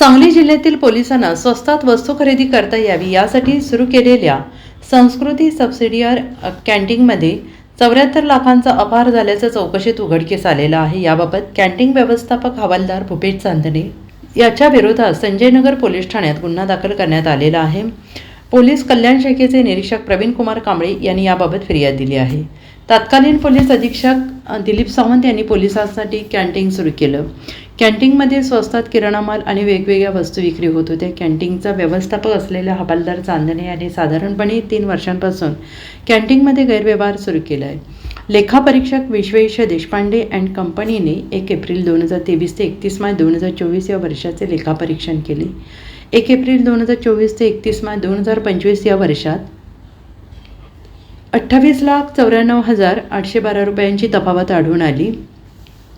सांगली जिल्ह्यातील पोलिसांना स्वस्तात वस्तू खरेदी करता यावी यासाठी सुरू केलेल्या संस्कृती सबसिडियर कॅन्टीनमध्ये चौऱ्याहत्तर लाखांचा अपहार झाल्याचं चौकशीत उघडकीस आलेलं आहे. याबाबत कॅन्टीन व्यवस्थापक हवालदार भूपेश चांदणे याच्या विरोधात संजयनगर पोलीस ठाण्यात गुन्हा दाखल करण्यात आलेला आहे. पोलीस कल्याण शाखेचे निरीक्षक प्रवीण कुमार कांबळे यांनी याबाबत फिर्याद दिली आहे. तत्कालीन पोलीस अधीक्षक दिलीप सावंत यांनी पोलिसांसाठी कॅन्टीन सुरू केलं. कॅन्टीनमध्ये स्वस्तात किराणा माल आणि वेगवेगळ्या वस्तू विक्री होत होत्या. कॅन्टीनचा व्यवस्थापक असलेला हवालदार चांदणे यांनी साधारणपणे तीन वर्षांपासून कॅन्टीनमध्ये गैरव्यवहार सुरू केला आहे लेखापरीक्षक विश्वेश देशपांडे अँड कंपनीने एक एप्रिल दोन हजार तेवीस ते एकतीस मार्च दोन हजार चोवीस या वर्षाचे लेखापरीक्षण केले. एक एप्रिल दोन हजार चोवीस ते एकतीस मार्च दोन हजार पंचवीस या वर्षात अठ्ठावीस लाख चौऱ्याण्णव हजार आठशे बारा रुपयांची तफावत आढळून आली.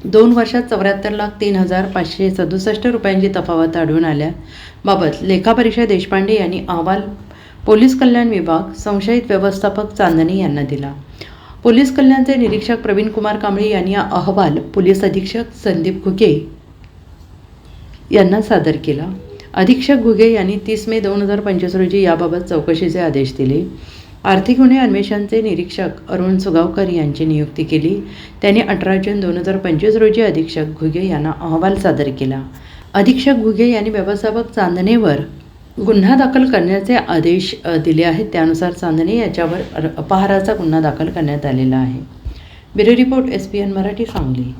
दोन वर्षात चौऱ्याहत्तर लाख तीन हजार पाचशे सदुसष्ट रुपयांची तफावत आढळून आल्याबाबत लेखापरीक्षा देशपांडे यांनी अहवाल पोलीस कल्याण विभाग संशयित व्यवस्थापक चांदनी यांना दिला. पोलीस कल्याणचे निरीक्षक प्रवीण कुमार कांबळे यांनी हा अहवाल पोलीस अधीक्षक संदीप घुगे यांना सादर केला. अधीक्षक घुगे यांनी तीस मे दोन हजार पंचवीस रोजी याबाबत चौकशीचे आदेश दिले. आर्थिक गुन्हे अन्वेषणचे निरीक्षक अरुण सुगावकर यांची नियुक्ती केली. त्यांनी अठरा जून दोन हजार पंचवीस रोजी अधीक्षक घुगे यांना अहवाल सादर केला. अधीक्षक घुगे यांनी व्यवस्थापक चांदणेवर गुन्हा दाखल करण्याचे आदेश दिले आहेत. त्यानुसार चांदणे याच्यावर अपहाराचा गुन्हा दाखल करण्यात आलेला आहे. Bureau report S P N Marathi Sangli.